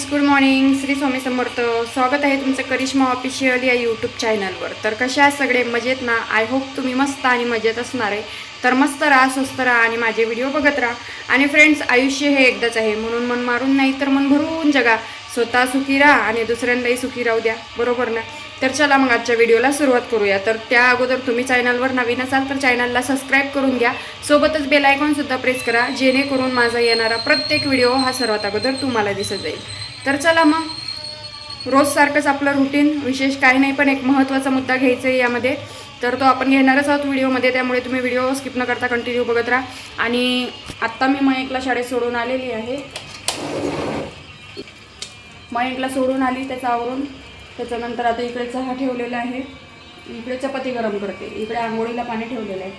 Friends good morning Shri Swami Samarth. स्वागत आहे तुमचं करिश्मा ऑफिशियल या यूट्यूब चॅनलवर तर कशा आहात सगळे? मजेत ना? आय होप तुम्ही मस्त आणि मजेत असणार आहे. तर मस्त राहा स्वस्त राहा आणि माझे व्हिडिओ बघत राहा. आणि फ्रेंड्स आयुष्य हे एकदाच आहे. म्हणून मन मारून नाही तर मन भरून जगा. स्वतः सुखी राहा आणि दुसऱ्यांदाही सुखी राहू द्या. बरोबर ना? तर चला मग आजच्या व्हिडिओला सुरुवात करूया. तर त्या अगोदर तुम्ही चॅनलवर नवीन असाल तर चॅनलला सबस्क्राईब करून घ्या. सोबतच बेल आयकॉनसुद्धा प्रेस करा. जेणेकरून माझा येणारा प्रत्येक व्हिडिओ हा सर्वात अगोदर तुम्हाला दिसत जाईल. तर चला मग. रोजसारखंच आपलं रुटीन विशेष काही नाही पण एक महत्त्वाचा मुद्दा घ्यायचा आहे यामध्ये. तर तो आपण घेणारच आहोत व्हिडिओमध्ये त्यामुळे तुम्ही व्हिडिओ स्किप न करता कंटिन्यू बघत राहा. आणि आत्ता मी मयंकला शाळेत सोडून आलेली आहे. मयंकला सोडून आली त्याचं आवरून. त्याच्यानंतर आता इकडे चहा ठेवलेला आहे. इकडे चपाती गरम करते. इकडे आंघोळीला पाणी ठेवलेलं आहे.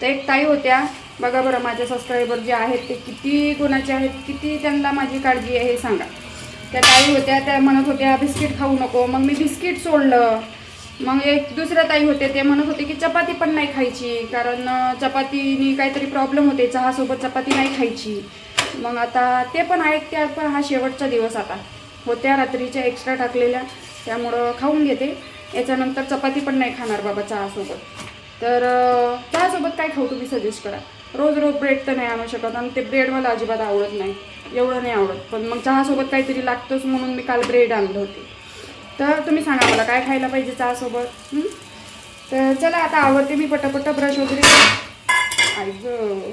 तर एक ताई होत्या. बघा बरं माझे सबस्क्रायबर जे आहेत ते किती गुणाचे आहेत किती त्यांना माझी काळजी आहे हे सांगा. त्या ताई होत्या त्या म्हणत होत्या बिस्किट खाऊ नको. मग मी बिस्किट सोडलं. मग एक दुसऱ्या ताई होते ते म्हणत होते की चपाती पण नाही खायची कारण चपातीनी काहीतरी प्रॉब्लेम होते चहासोबत चपाती नाही खायची. मग आता ते पण ऐकते पण हा शेवटचा दिवस आता. होत्या रात्रीच्या एक्स्ट्रा टाकलेल्या त्यामुळं खाऊन घेते. याच्यानंतर चपाती पण नाही खाणार बाबा चहासोबत. तर चहासोबत काय खाऊ तुम्ही सजेस्ट करा. रोज रोज ब्रेड तर नाही आणू शकत आणि ते ब्रेड मला अजिबात आवडत नाही. एवढं नाही आवडत. पण मग चहासोबत काहीतरी लागतंच म्हणून मी काल ब्रेड आणलं होते. तर तुम्ही सांगा मला काय खायला पाहिजे चहासोबत? तर चला आता आवडते मी पटापट ब्रश वगैरे. आई गं.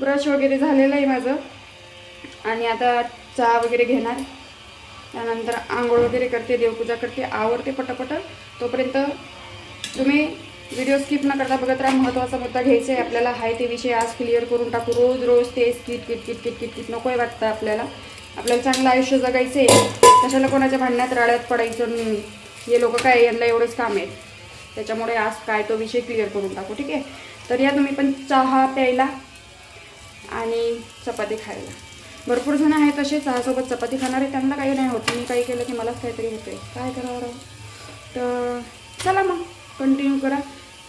ब्रश वगैरे झालेलं आहे माझं. आणि आता चहा वगैरे घेणार. त्यानंतर आंघोळ वगैरे करते देवपूजा करते आवडते पटापट. तोपर्यंत तुम्ही व्हिडिओ स्किप न करता बघत राहा. महत्त्वाचा मुद्दा घ्यायचा आहे. आपल्याला हाय ते विषय आज क्लिअर करून टाकू. रोज रोज तेच kit kit kit kit kit kit नको आहे वाटतं आपल्याला. आपल्याला चांगलं आयुष्य जगायचं आहे. कशाला कोणाच्या भांडण्यात राड्यात पडायचं? नाही. हे लोक काय? यांना एवढेच काम आहेत. त्याच्यामुळे आज काय तो विषय क्लिअर करून टाकू. ठीक आहे? तर या तुम्ही पण चहा प्यायला आणि चपाती खायला. भरपूर जण आहेत तसे चहासोबत चपाती खाणारे त्यांना काही नाही होत. मी काही केलं की मलाच काहीतरी होते काय करावं तर चला मग. कंटिन्यू करा.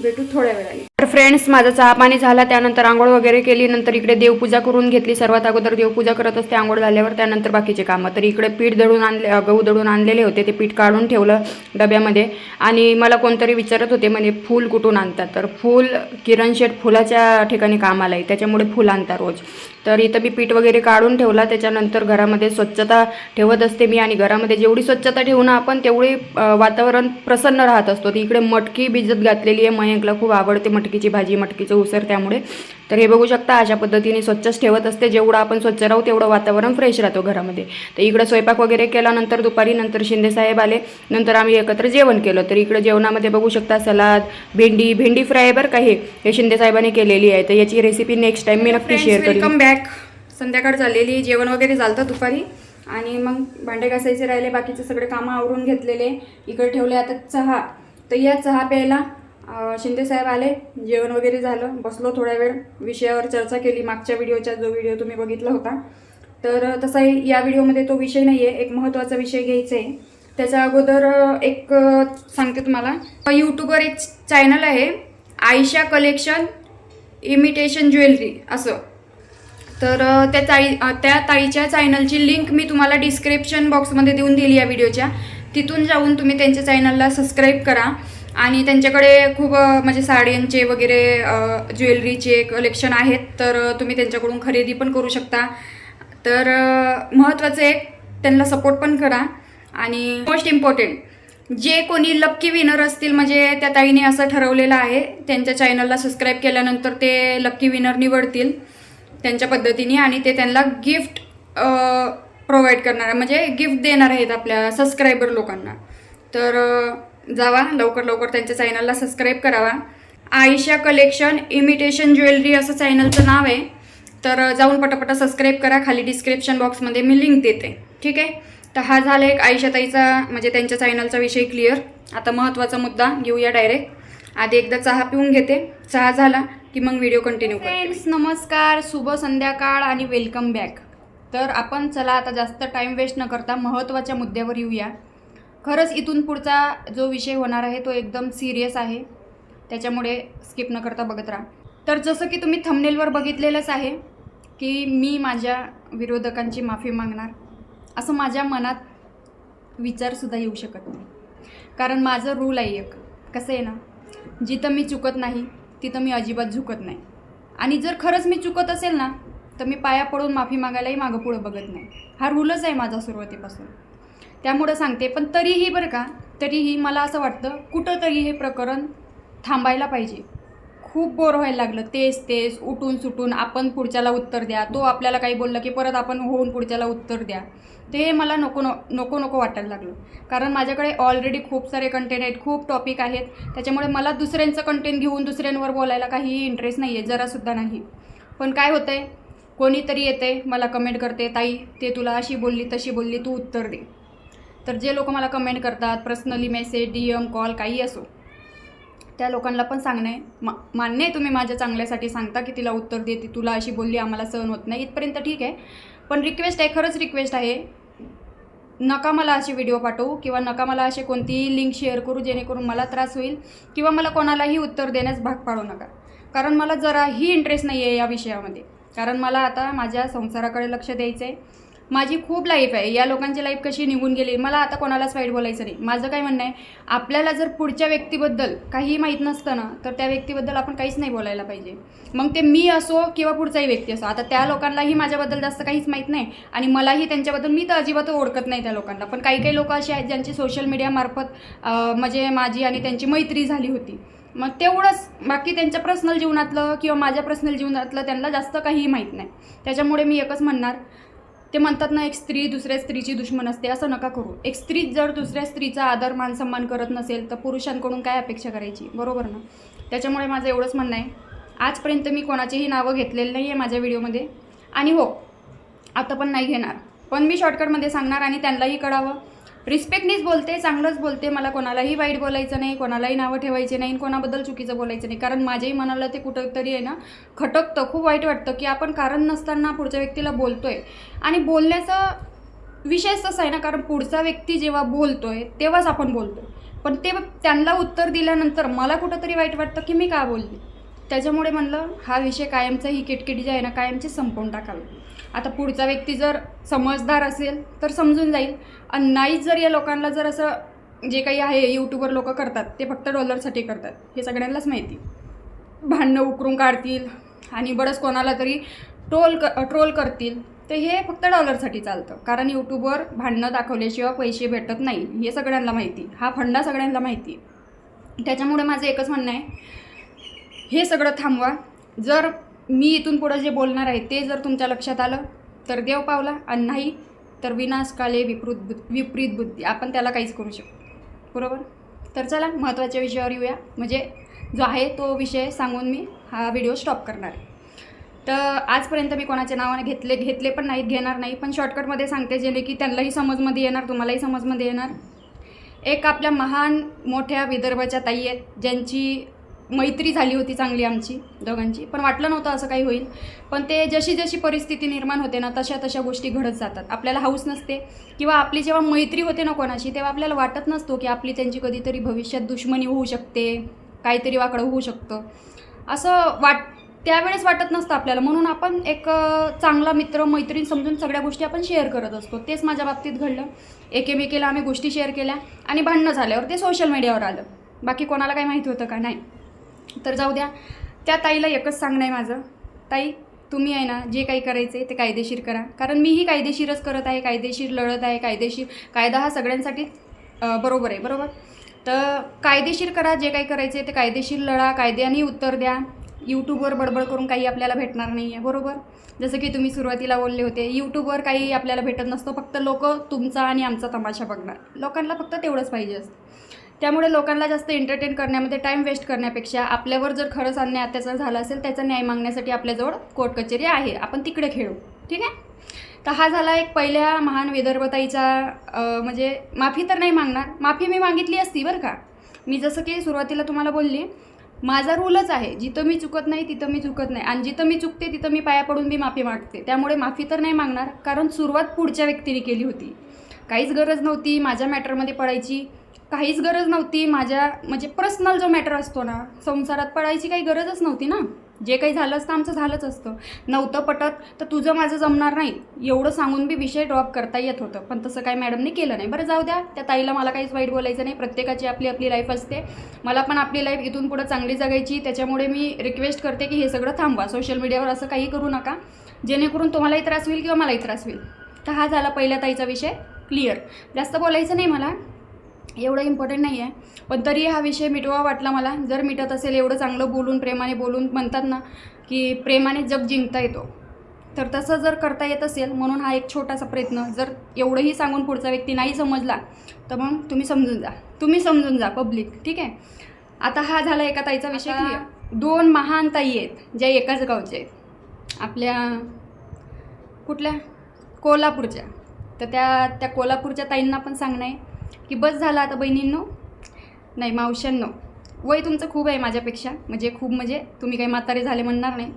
भेटू थोड्या वेळाने. तर फ्रेंड्स माझा चहा पाणी झाला. त्यानंतर आंघोळ वगैरे केली. नंतर इकडे देवपूजा करून घेतली. सर्वात अगोदर देवपूजा करत असते आंघोळ झाल्यावर. त्यानंतर बाकीचे कामं. तर इकडे पीठ दळून आणले गहू दळून आणलेले होते. ते पीठ काढून ठेवलं डब्यामध्ये. आणि मला कोणतरी विचारत होते म्हणजे फूल कुठून आणतात? तर फूल किरण शेठ फुलाच्या ठिकाणी कामाला आहे त्याच्यामुळे फुल आणतात रोज. तर इथं मी पीठ वगैरे काढून ठेवला. त्याच्यानंतर घरामध्ये स्वच्छता ठेवत असते मी. आणि घरामध्ये जेवढी स्वच्छता ठेवू ना आपण तेवढी वातावरण प्रसन्न राहत असतो. तर इकडे मटकी भिजत घातलेली आहे. मयंकला खूप आवडते मटकी मटकीची भाजी मटकीचं उसर त्यामुळे. तर हे बघू शकता अशा पद्धतीने स्वच्छच ठेवत असते. जेवढं आपण स्वच्छ राहू तेवढं वातावरण फ्रेश राहतो घरामध्ये. तर इकडं स्वयंपाक वगैरे केला नंतर दुपारी नंतर शिंदेसाहेब आले. नंतर आम्ही एकत्र जेवण केलं. तर इकडं जेवणामध्ये बघू शकता सलाद भेंडी भेंडी फ्राय बरं का हे. हे शिंदेसाहेबांनी केलेली आहे. तर याची रेसिपी नेक्स्ट टाइम मी नक्की शेअर करेन. वेलकम बॅक संध्याकाळ झालेली जेवण वगैरे झालं दुपारी. आणि मग भांडे घासायचे राहिले. बाकीचे सगळे कामं आवरून घेतलेले. इकडे ठेवले आता चहा. तर या चहा प्यायला शिंदेसाहेब आले जेवण वगैरे झालं बसलो थोड्या वेळ. विषयावर चर्चा केली मागच्या व्हिडिओच्या जो व्हिडिओ तुम्ही बघितला होता. तर तसाही या व्हिडिओमध्ये तो विषय नाही आहे एक महत्त्वाचा विषय घ्यायचा आहे त्याच्या अगोदर एक सांगते तुम्हाला. यूट्यूबवर एक चॅनल आहे आयशा कलेक्शन इमिटेशन ज्वेलरी असं. तर त्या ताई त्या ताईच्या चॅनलची लिंक मी तुम्हाला डिस्क्रिप्शन बॉक्समध्ये देऊन दिली या व्हिडिओच्या. तिथून जाऊन तुम्ही त्यांच्या चॅनलला सबस्क्राईब करा. आणि त्यांच्याकडे खूप म्हणजे साड्यांचे वगैरे ज्वेलरीचे कलेक्शन आहेत तर तुम्ही त्यांच्याकडून खरेदी पण करू शकता. तर महत्त्वाचं एक त्यांना सपोर्ट पण करा. आणि मोस्ट इम्पॉर्टंट जे कोणी लक्की विनर असतील म्हणजे त्या ताईने असं ठरवलेलं आहे त्यांच्या चॅनलला सबस्क्राईब केल्यानंतर ते लक्की विनर निवडतील त्यांच्या पद्धतीने. आणि ते त्यांना गिफ्ट प्रोव्हाइड करणार म्हणजे गिफ्ट देणार आहेत आपल्या सबस्क्रायबर लोकांना. तर जावा लवकर लवकर त्यांच्या चॅनलला सबस्क्राईब करावा. आयशा कलेक्शन इमिटेशन ज्वेलरी असं चॅनलचं नाव आहे. तर जाऊन पटापटा सबस्क्राईब करा. खाली डिस्क्रिप्शन बॉक्समध्ये मी लिंक देते. ठीक आहे? तर हा झाला एक आयशाताईचा म्हणजे त्यांच्या चॅनलचा विषय क्लिअर आता महत्त्वाचा मुद्दा घेऊया डायरेक्ट आधी एकदा चहा पिऊन घेते. चहा झाला की मग व्हिडिओ कंटिन्यू फ्रेंड्स नमस्कार. शुभ संध्याकाळ आणि वेलकम बॅक तर आपण चला आता जास्त टाईम वेस्ट न करता महत्त्वाच्या मुद्द्यावर येऊया. खरंच इथून पुढचा जो विषय होणार आहे तो एकदम सिरियस आहे. त्याच्यामुळे स्किप न करता बघत राहा. तर जसं की तुम्ही थंबनेलवर बघितलेलंच आहे की मी माझ्या विरोधकांची माफी मागणार असं माझ्या मनात विचारसुद्धा येऊ शकत नाही. कारण माझं रूल आहे एक. कसं आहे ना जिथं मी चुकत नाही तिथं मी अजिबात झुकत नाही. आणि जर खरंच मी चुकत असेल ना तर मी पाया पडून माफी मागायलाही मागं पुढं बघत नाही. हा रूलच आहे माझा सुरुवातीपासून. त्यामुळं सांगते पण तरीही बरं का तरीही मला असं वाटतं कुठंतरी हे प्रकरण थांबायला पाहिजे. खूप बोर व्हायला लागलं. तेच तेच उठून सुटून आपण पुढच्याला उत्तर द्या. तो आपल्याला काही बोललं की परत आपण होऊन पुढच्याला उत्तर द्या. ते मला नको न नको नको वाटायला लागलं. कारण माझ्याकडे ऑलरेडी खूप सारे कंटेंट आहेत खूप टॉपिक आहेत. त्याच्यामुळे मला दुसऱ्यांचं कंटेंट घेऊन दुसऱ्यांवर बोलायला काही इंटरेस्ट नाही आहे जरासुद्धा नाही. पण काय होतं आहे कोणीतरी येते मला कमेंट करते ताई ते तुला अशी बोलली तशी बोलली तू उत्तर दे. तर जे लोक मला कमेंट करतात personally message D M call काही असो त्या लोकांना पण सांगणं आहे मा मान्य आहे तुम्ही माझ्या चांगल्यासाठी सांगता की तिला उत्तर दे ती तुला अशी बोलली आम्हाला सहन होत नाही इथपर्यंत ठीक आहे. पण रिक्वेस्ट आहे खरंच रिक्वेस्ट आहे. नका मला असे व्हिडिओ पाठवू किंवा नका मला असे कोणतीही लिंक शेअर करू जेणेकरून मला त्रास होईल किंवा मला कोणालाही उत्तर देण्यास भाग पाडू नका. कारण मला जराही इंटरेस्ट नाही आहे या विषयामध्ये. कारण मला आता माझ्या संसाराकडे लक्ष द्यायचं आहे माझी खूप लाईफ आहे. या लोकांची लाईफ कशी निघून गेली मला आता कोणालाच वाईट बोलायचं नाही. माझं काय म्हणणं आहे आपल्याला जर पुढच्या व्यक्तीबद्दल काहीही माहीत नसतं ना तर त्या व्यक्तीबद्दल आपण काहीच नाही बोलायला पाहिजे. मग ते मी असो किंवा पुढचाही व्यक्ती असो आता त्या लोकांनाही माझ्याबद्दल जास्त काहीच माहीत नाही आणि मलाही त्यांच्याबद्दल मी तर अजिबात ओळखत नाही त्या लोकांना. पण काही काही लोक असे आहेत ज्यांची सोशल मीडियामार्फत म्हणजे माझी आणि त्यांची मैत्री झाली होती. मग तेवढंच बाकी त्यांच्या पर्सनल जीवनातलं किंवा माझ्या पर्सनल जीवनातलं त्यांना जास्त काहीही माहीत नाही. त्याच्यामुळे मी एकच म्हणणार ते म्हणतात ना एक स्त्री दुसऱ्या स्त्रीची दुश्मन असते असं नका करू. एक स्त्री जर दुसऱ्या स्त्रीचा आदर मान सन्मान करत नसेल तर पुरुषांकडून काय अपेक्षा करायची? बरोबर ना? त्याच्यामुळे माझं एवढंच म्हणणं आहे. आजपर्यंत मी कोणाचीही नावं घेतलेली नाही आहे माझ्या व्हिडिओमध्ये. आणि हो आता पण नाही घेणार. पण मी शॉर्टकटमध्ये सांगणार आणि त्यांनाही कळावं. रिस्पेक्टनीच बोलते चांगलंच बोलते. मला कोणालाही वाईट बोलायचं नाही कोणालाही नावं ठेवायचे नाही कोणाबद्दल चुकीचं बोलायचं नाही. कारण माझ्याही मनाला ते कुठंतरी आहे ना खटकतं खूप वाईट वाटतं की आपण कारण नसताना पुढच्या व्यक्तीला बोलतो आहे आणि बोलण्याचा विषयच तसा आहे ना कारण पुढचा व्यक्ती जेव्हा बोलतो आहे तेव्हाच आपण बोलतो पण ते त्यांना उत्तर दिल्यानंतर मला कुठंतरी वाईट वाटतं की मी का बोलली? त्याच्यामुळे म्हणलं हा विषय कायमचा ही किटकिटी जी आहे ना कायमची संपवून टाकावी. आता पुढचा व्यक्ती जर समजदार असेल तर समजून जाईल. आणि नाहीच जर या लोकांना जर असं जे काही आहे यूट्यूबर लोक करतात ते फक्त डॉलरसाठी करतात. हे सगळ्यांनाच माहिती. भांडणं उकरून काढतील आणि बरंच कोणाला तरी ट्रोल क ट्रोल करतील. तर हे फक्त डॉलरसाठी चालतं. कारण यूट्यूबवर भांडणं दाखवल्याशिवाय पैसे भेटत नाही. हे सगळ्यांना माहिती. हा फंडा सगळ्यांना माहिती. त्याच्यामुळे माझं एकच म्हणणं आहे हे सगळं थांबवा. जर मी इथून पुढं जे बोलणार आहे ते जर तुमच्या लक्षात आलं तर देव पावला. आणि नाही तर विनाश काले विपरीत बुद्ध विपरीत बुद्धी. आपण त्याला काहीच करू शकतो बरोबर? तर चला महत्त्वाच्या विषयावर येऊया. म्हणजे जो आहे तो विषय सांगून मी हा व्हिडिओ स्टॉप करणार आहे. तर आजपर्यंत मी कोणाच्या नावाने घेतले घेतले पण नाहीत घेणार नाही. पण शॉर्टकटमध्ये सांगते जेणे की त्यांनाही समजमध्ये येणार तुम्हालाही समजमध्ये येणार. एक आपल्या महान मोठ्या विदर्भाच्या ताई आहेत ज्यांची मैत्री झाली होती चांगली आमची दोघांची. पण वाटलं नव्हतं असं काही होईल. पण ते जशी जशी परिस्थिती निर्माण होते ना तशा तशा गोष्टी घडत जातात. आपल्याला हाऊस नसते. किंवा आपली जेव्हा मैत्री होते ना कोणाशी तेव्हा आपल्याला वाटत नसतो की आपली त्यांची कधीतरी भविष्यात दुश्मनी होऊ शकते काहीतरी वाकडं होऊ शकतं. असं वाट त्यावेळेस वाटत नसतं आपल्याला. म्हणून आपण एक चांगला मित्र मैत्रीण समजून सगळ्या गोष्टी आपण शेअर करत असतो. तेच माझ्या बाबतीत घडलं. एकेमेकीला आम्ही गोष्टी शेअर केल्या आणि भांडणं झाल्यावर ते सोशल मीडियावर आलं. बाकी कोणाला काही माहिती होतं का? नाही. तर जाऊ द्या. त्या ताईला एकच सांगणं आहे माझं. ताई तुम्ही आहे ना जे काही करायचं आहे ते कायदेशीर करा. कारण मीही कायदेशीरच करत आहे कायदेशीर लढत आहे कायदेशीर कायदा हा सगळ्यांसाठीच बरोबर आहे बरोबर? तर कायदेशीर करा जे काही करायचं आहे ते कायदेशीर लढा कायद्याने उत्तर द्या. यूट्यूबवर बडबड करून काही आपल्याला भेटणार नाही आहे बरोबर? जसं की तुम्ही सुरुवातीला बोलले होते यूट्यूबवर काही आपल्याला भेटत नसतो फक्त लोक तुमचा आणि आमचा तमाशा बघणार. लोकांना फक्त तेवढंच पाहिजे असतं. त्यामुळे लोकांना जास्त एंटरटेन करण्यामध्ये टाईम वेस्ट करण्यापेक्षा आपल्यावर जर खरंच अन्याय अत्याचार झाला असेल त्याचा न्याय मागण्यासाठी आपल्याजवळ कोर्ट कचेरी आहे. आपण तिकडे खेळू. ठीक आहे? तर हा झाला एक पहिल्या महान विदर्भताईचा म्हणजे माफी तर नाही मागणार. माफी मी मागितली असती बरं का? मी जसं की सुरुवातीला तुम्हाला बोलली माझा रूलच आहे जिथं मी चुकत नाही तिथं मी चुकत नाही. आणि जिथं मी चुकते तिथं मी पाया पडून मी माफी मागते. त्यामुळे माफी तर नाही मागणार कारण सुरुवात पुढच्या व्यक्तीने केली होती. काहीच गरज नव्हती माझ्या मॅटरमध्ये पडायची. काहीच गरज नव्हती माझ्या म्हणजे पर्सनल जो मॅटर असतो ना संसारात पडायची काही गरजच नव्हती ना. जे काही झालं असतं आमचं झालंच असतं. नव्हतं पटत तर तुझं माझं जमणार नाही. एवढं सांगून बी विषय ड्रॉप करता येत होतं. पण तसं काय मॅडमने केलं नाही. बरं जाऊ द्या. त्या ताईला मला काहीच वाईट बोलायचं नाही. प्रत्येकाची आपली आपली लाईफ असते. मला पण आपली लाईफ इथून पुढं चांगली जगायची. त्याच्यामुळे मी रिक्वेस्ट करते की हे सगळं थांबवा. सोशल मीडियावर असं काही करू नका. जेणेकरून तुम्हालाही त्रास होईल किंवा मलाही त्रास होईल. तर हा झाला पहिल्या ताईचा विषय. क्लिअर जास्त बोलायचं नाही मला. एवढं इम्पॉर्टंट नाही आहे पण तरी हा विषय मिटवा वाटला मला. जर मिटत असेल एवढं चांगलं बोलून प्रेमाने बोलून म्हणतात ना की प्रेमाने जग जिंकता येतो. तर तसं जर करता येत असेल म्हणून हा एक छोटासा प्रयत्न. जर एवढंही सांगून पुढचा व्यक्ती नाही समजला तर मग तुम्ही समजून जा. तुम्ही समजून जा पब्लिक ठीक आहे? आता हा झाला एका ताईचा विषय क्लिअर दोन महान ताई आहेत ज्या एकाच गावच्या आहेत. आपल्या कुठल्या? कोल्हापूरच्या. तर त्या त्या कोल्हापूरच्या ताईंना पण सांगणं आहे. की बस झालं आता बहिणींनो? नाही मावशांनो वय तुमचं खूप आहे माझ्यापेक्षा. म्हणजे खूप म्हणजे तुम्ही काही म्हातारे झाले म्हणणार नाही.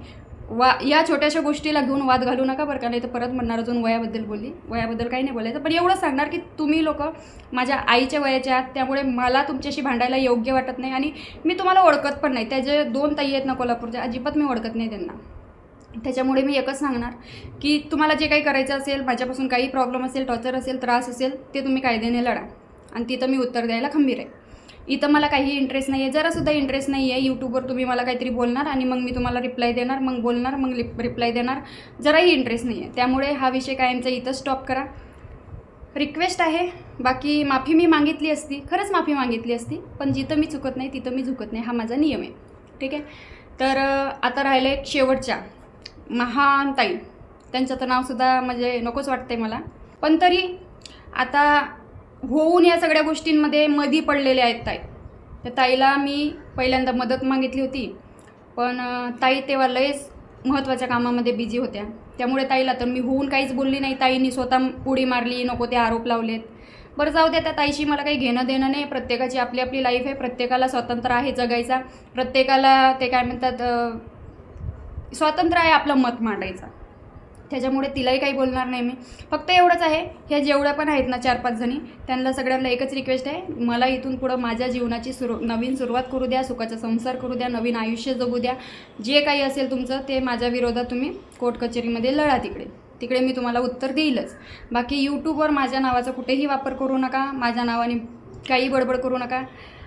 वा या छोट्याशा गोष्टीला घेऊन वाद घालू नका बरं का नाही तर परत म्हणणार अजून वयाबद्दल बोलली. वयाबद्दल काही नाही बोलायचं. पण एवढं सांगणार की तुम्ही लोक माझ्या आईच्या वयाच्या आहात त्यामुळे मला तुमच्याशी भांडायला योग्य वाटत नाही आणि मी तुम्हाला ओळखत पण नाही. त्या जे दोन ताई आहेत ना कोल्हापूरच्या अजिबात मी ओळखत नाही त्यांना. त्याच्यामुळे मी एकच सांगणार की तुम्हाला जे काही करायचं असेल माझ्यापासून काही प्रॉब्लेम असेल टॉर्चर असेल त्रास असेल ते तुम्ही कायद्याने लढा. आणि तिथं मी उत्तर द्यायला खंबीर आहे. इथं मला काही इंटरेस्ट नाही आहे जरासुद्धा इंटरेस्ट नाही आहे यूट्यूबवर तुम्ही मला काहीतरी बोलणार आणि मग मी तुम्हाला रिप्लाय देणार मग बोलणार मग रिप्लाय देणार. जराही इंटरेस्ट नाही आहे त्यामुळे हा विषय कायमचा इथं स्टॉप करा. रिक्वेस्ट आहे. बाकी माफी मी मागितली असती. खरंच माफी मागितली असती. पण जिथं मी चुकत नाही तिथं मी झुकत नाही. हा माझा नियम आहे. ठीक आहे? तर आता राहिलं एक शेवटच्या. महान ताई. त्यांचं तर नावसुद्धा म्हणजे नकोच वाटतंय मला. पण तरी आता होऊन या सगळ्या गोष्टींमध्ये मधी पडलेल्या आहेत ताई. तर ताईला मी पहिल्यांदा मदत मागितली होती पण ताई तेव्हा लयच महत्त्वाच्या कामामध्ये बिझी होत्या. त्यामुळे ताईला तर मी होऊन काहीच बोलली नाही. ताईंनी स्वतः उडी मारली नको ते आरोप लावलेत. बरं जाऊ द्या त्या ताईशी मला काही घेणं देणं नाही. प्रत्येकाची आपली आपली लाईफ आहे. प्रत्येकाला स्वातंत्र्य आहे जगायचा. प्रत्येकाला ते काय म्हणतात स्वातंत्र्य आहे आपलं मत मांडायचं. त्याच्यामुळे तिलाही काही बोलणार नाही मी. फक्त एवढंच आहे ह्या जेवढ्या पण आहेत ना चार पाच जणी त्यांना सगळ्यांना एकच रिक्वेस्ट आहे मला इथून पुढं माझ्या जीवनाची सुरू नवीन सुरुवात करू द्या सुखाचा संसार करू द्या नवीन आयुष्य जगू द्या. जे काही असेल तुमचं ते माझ्या विरोधात तुम्ही कोर्ट कचेरीमध्ये लढा तिकडे. तिकडे मी तुम्हाला उत्तर देईलच. बाकी यूट्यूबवर माझ्या नावाचा कुठेही वापर करू नका माझ्या नावाने काही बडबड करू नका.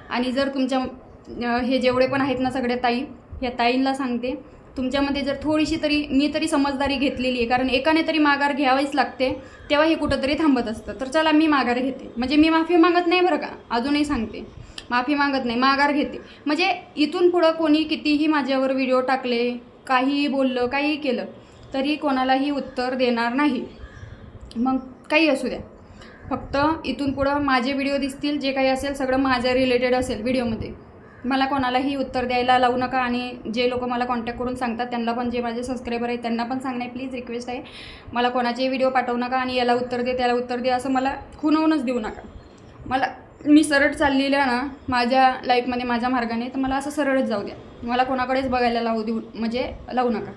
आणि जर तुमच्या हे जेवढे पण आहेत ना सगळ्या ताई या ताईंना सांगते तुमच्यामध्ये जर थोडीशी तरी मी तरी समजदारी घेतलेली आहे. कारण एकाने तरी माघार घ्यावीच लागते तेव्हा हे कुठंतरी थांबत असतं. तर चला मी माघार घेते. म्हणजे मी माफी मागत नाही बरं का? अजूनही सांगते. माफी मागत नाही माघार घेते. म्हणजे इथून पुढं कोणी कितीही माझ्यावर व्हिडिओ टाकले काहीही बोललं काहीही केलं तरी कोणालाही उत्तर देणार नाही. मग काही असू द्या. फक्त इथून पुढं माझे व्हिडिओ दिसतील जे काही असेल सगळं माझ्या रिलेटेड असेल व्हिडिओमध्ये. मला कोणालाही उत्तर द्यायला लावू नका आणि जे लोक मला कॉन्टॅक्ट करून सांगतात त्यांना पण जे माझे सबस्क्रायबर आहेत त्यांना पण सांगणे प्लीज रिक्वेस्ट आहे. मला कोणाचेही व्हिडिओ पाठवू नका आणि याला उत्तर दे त्याला उत्तर दे असं मला खुनवूनच देऊ नका. मला मी सरळ चाललेलं ना माझ्या लाईफमध्ये माझ्या मार्गाने तर मला असं सरळच जाऊ द्या. मला कोणाकडेच बघायला लावू देऊ म्हणजे लावू नका.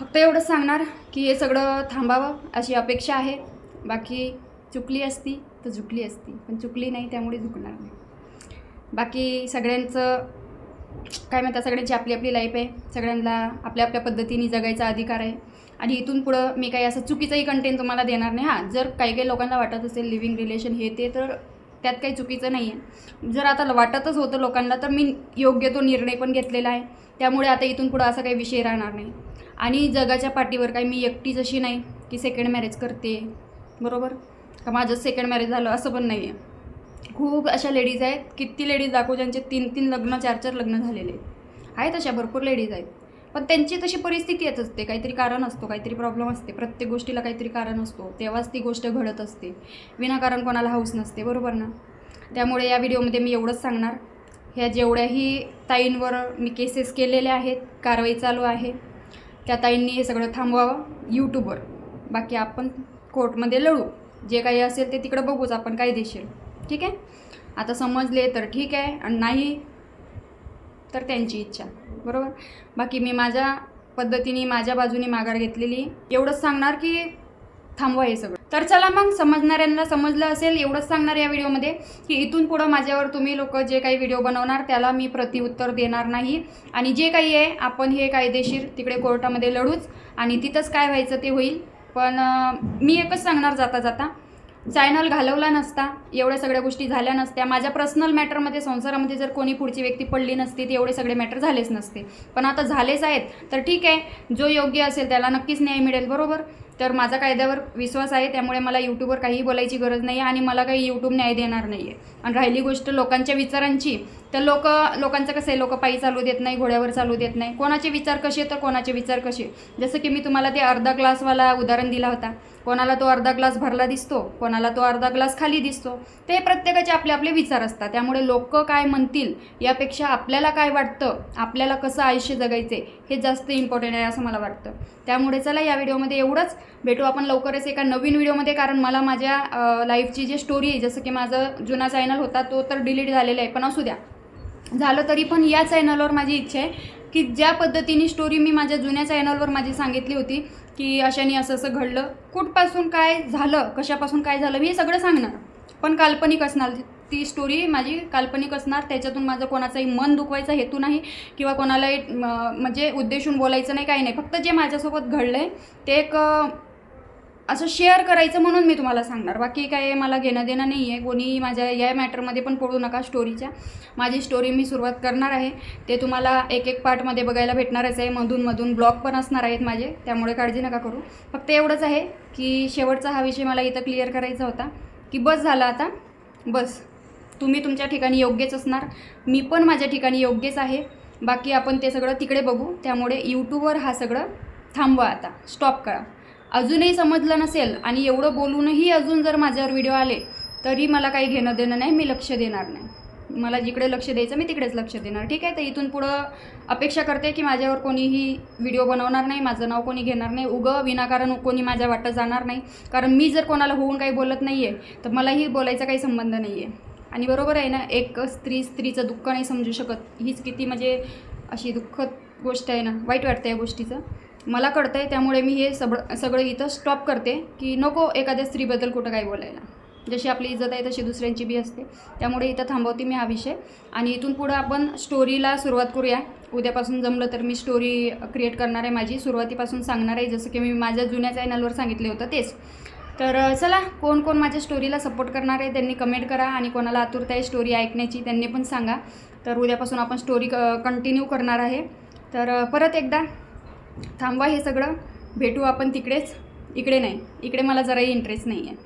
फक्त एवढंच सांगणार की हे सगळं थांबावं अशी अपेक्षा आहे. बाकी चुकली असती तर झुकली असती. पण चुकली नाही त्यामुळे झुकणार नाही. बाकी सगळ्यांचं काय म्हणतात सगळ्यांची आपली आपली लाईफ आहे. सगळ्यांना आपल्या आपल्या पद्धतीने जगायचा अधिकार आहे. आणि इथून पुढं मी काही असं चुकीचंही कंटेंट तुम्हाला देणार नाही. हां जर काही काही लोकांना वाटत असेल लिव्हिंग रिलेशन हे ते तर त्यात काही चुकीचं नाही आहे जर आता वाटतच होतं लोकांना तर मी योग्य तो निर्णय पण घेतलेला आहे. त्यामुळे आता इथून पुढं असा काही विषय राहणार नाही. आणि जगाच्या पाठीवर काही मी एकटी जशी नाही की सेकंड मॅरेज करते. बरोबर? का माझं सेकंड मॅरेज झालं असं पण नाही आहे खूप अशा लेडीज आहेत किती लेडीज दाखवू ज्यांचे तीन तीन लग्न चार चार लग्न झालेले आहेत. अशा भरपूर लेडीज आहेत. पण त्यांची तशी परिस्थिती येत असते काहीतरी कारण असतो काहीतरी प्रॉब्लेम असते. प्रत्येक गोष्टीला काहीतरी कारण असतो तेव्हाच ती गोष्ट घडत असते. विनाकारण कोणाला हाऊस नसते बरोबर ना? त्यामुळे या व्हिडिओमध्ये मी एवढंच सांगणार. ह्या जेवढ्याही ताईंवर मी केसेस केलेल्या आहेत कारवाई चालू आहे. त्या ताईंनी हे सगळं थांबवावं यूट्यूबवर बाकी आपण कोर्टमध्ये लढू. जे काही असेल ते तिकडं बघूच आपण कायदेशीर. ठीक आहे? आता समजले तर ठीक आहे आणि नाही तर त्यांची इच्छा. बरोबर? बाकी मी माझ्या पद्धतीने माझ्या बाजूने माघार घेतलेली. एवढंच सांगणार की थांबवा हे सगळं. तर चला मग समजणाऱ्यांना समजलं असेल एवढंच सांगणार या व्हिडिओमध्ये की इथून पुढं माझ्यावर तुम्ही लोक जे काही व्हिडिओ बनवणार त्याला मी प्रतिउत्तर देणार नाही. आणि जे काही आहे आपण हे कायदेशीर तिकडे कोर्टामध्ये लढूच आणि तिथंच काय व्हायचं ते होईल. पण मी एकच सांगणार जाता जाता चॅनल घालवला नसता एवढ्या सगळ्या गोष्टी झाल्या नसत्या. माझ्या पर्सनल मॅटरमध्ये संसारामध्ये जर कोणी पुढची व्यक्ती पडली नसती तर एवढे सगळे मॅटर झालेच नसते. पण आता झालेच आहेत तर ठीक आहे. जो योग्य असेल त्याला नक्कीच न्याय मिळेल बरोबर? तर माझा कायद्यावर विश्वास आहे त्यामुळे मला यूट्यूबवर काहीही बोलायची गरज नाही आहे आणि मला काही यूट्यूब न्याय देणार नाही आहे आणि राहिली गोष्ट लोकांच्या विचारांची तर लोक लोकांचं कसं आहे लोक पायी चालू देत नाही घोड्यावर चालू देत नाही. कोणाचे विचार कसे तर कोणाचे विचार कसे जसं की मी तुम्हाला ते अर्धा ग्लासवाला उदाहरण दिला होता. कोणाला तो अर्धा ग्लास भरला दिसतो कोणाला तो अर्धा ग्लास खाली दिसतो. ते प्रत्येकाचे आपले आपले विचार असतात. त्यामुळे लोक काय म्हणतील यापेक्षा आपल्याला काय वाटतं आपल्याला कसं आयुष्य जगायचे हे जास्त इम्पॉर्टंट आहे असं मला वाटतं. त्यामुळे चला या व्हिडिओमध्ये एवढंच. भेटू आपण लवकरच एका नवीन व्हिडिओमध्ये कारण मला माझ्या लाईफची जी स्टोरी आहे जसं की माझं जुना चॅनल होता तो तर डिलीट झालेला आहे पण असू द्या. झालं तरी पण या चॅनलवर माझी इच्छा आहे की ज्या पद्धतीने स्टोरी मी माझ्या जुन्या चॅनलवर माझी सांगितली होती की अशाने असं असं घडलं कुठपासून काय झालं कशापासून काय झालं मी हे सगळं सांगणार. पण काल्पनिक असणार ती स्टोरी माझी काल्पनिक असणार त्याच्यातून माझं कोणाचाही मन दुखवायचा हेतू नाही किंवा कोणालाही म्हणजे उद्देशून बोलायचं नाही काही नाही. फक्त जे माझ्यासोबत घडलं आहे ते एक असं शेअर करायचं म्हणून मी तुम्हाला सांगणार. बाकी काय मला घेणं देणं नाही आहे कोणी माझ्या या मॅटरमध्ये पण पडू नका स्टोरीच्या माझी स्टोरी मी सुरुवात करणार आहे. ते तुम्हाला एक एक पार्टमध्ये बघायला भेटणारच आहे. मधून ब्लॉग पण असणार आहेत माझे. त्यामुळे काळजी नका करू. फक्त एवढंच आहे की शेवटचा हा विषय मला इथं क्लिअर करायचा होता की बस झाला आता. बस. तुम्ही तुमच्या ठिकाणी योग्यच असणार. मी पण माझ्या ठिकाणी योग्यच आहे. बाकी आपण ते सगळं तिकडे बघू. त्यामुळे यूट्यूबवर हा सगळं थांबवा आता. स्टॉप करा. अजूनही समजलं नसेल आणि एवढं बोलूनही अजून जर माझ्यावर व्हिडिओ आले तरी मला काही घेणं देणं नाही मी लक्ष देणार नाही. मला जिकडे लक्ष द्यायचं मी तिकडेच लक्ष देणार. ठीक आहे तर इथून पुढं अपेक्षा करते की माझ्यावर कोणीही व्हिडिओ बनवणार नाही माझं नाव कोणी घेणार नाही. उगं विनाकारण कोणी माझ्या वाटत जाणार नाही. कारण मी जर कोणाला होऊन काही बोलत नाही आहे तर मलाही बोलायचा काही संबंध नाही आहे आणि बरोबर आहे ना एक स्त्री स्त्रीचं दुःख नाही समजू शकत. हीच किती म्हणजे अशी दुःखद गोष्ट आहे ना. वाईट वाटतं या गोष्टीचं. मला कळतं आहे त्यामुळे मी हे सगळं सगळं इथं स्टॉप करते की नको एखाद्या स्त्रीबद्दल कुठं काही बोलायला. जशी आपली इज्जत आहे तशी दुसऱ्यांची बी असते. त्यामुळे इथं थांबवते मी हा विषय. आणि इथून पुढं आपण स्टोरीला सुरुवात करूया. उद्यापासून जमलं तर मी स्टोरी क्रिएट करणार आहे माझी. सुरुवातीपासून सांगणार आहे जसं की मी माझ्या जुन्या चॅनलवर सांगितले होतं तेच. तर चला कोण कोण माझ्या स्टोरीला सपोर्ट करणार आहे त्यांनी कमेंट करा. आणि कोणाला आतुरता आहे स्टोरी ऐकण्याची त्यांनी पण सांगा. तर उद्यापासून आपण स्टोरी क कंटिन्यू करणार आहे. तर परत एकदा थांबवा हे सगळं. भेटू आपण तिकडेच. इकडे नाही. इकडे मला जराही इंटरेस्ट नाही आहे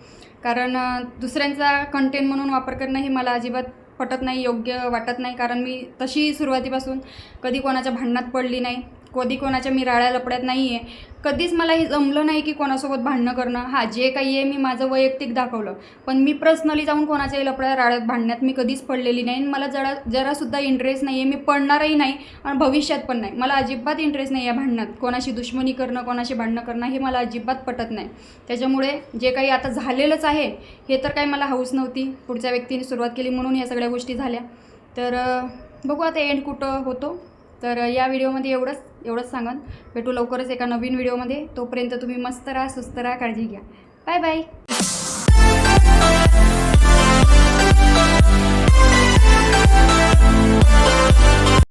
कारण दुसऱ्यांचा कंटेंट म्हणून वापर करणं हे मला अजिबात पटत नाही योग्य वाटत नाही. कारण मी तशी सुरुवातीपासून कधी कोणाच्या भांडणात पडली नाही. कधी कोणाच्या मी राळ्या लपड्यात नाही आहे कधीच मला हे जमलं नाही की कोणासोबत भांडणं करणं. हा जे काही आहे मी माझं वैयक्तिक दाखवलं. पण मी पर्सनली जाऊन कोणाच्याही लपड्या राळ्यात भांडण्यात मी कधीच पडलेली नाही. आणि मला जरा जरासुद्धा इंटरेस्ट नाही आहे मी पडणारही नाही आणि भविष्यात पण नाही. मला अजिबात इंटरेस्ट नाही आहे भांडणात. कोणाशी दुश्मनी करणं कोणाशी भांडणं करणं हे मला अजिबात पटत नाही. त्याच्यामुळे जे काही आता झालेलंच आहे हे तर काही मला हौस नव्हती. पुढच्या व्यक्तीने सुरुवात केली म्हणून या सगळ्या गोष्टी झाल्या. तर बघू आता एंड कुठं होतो. तर या व्हिडिओमध्ये एवढंच. एवढंच सांगन. भेटू लवकरच एका नवीन व्हिडिओमध्ये. तोपर्यंत तुम्ही मस्त राहा सुस्त राहा काळजी घ्या. Bye bye.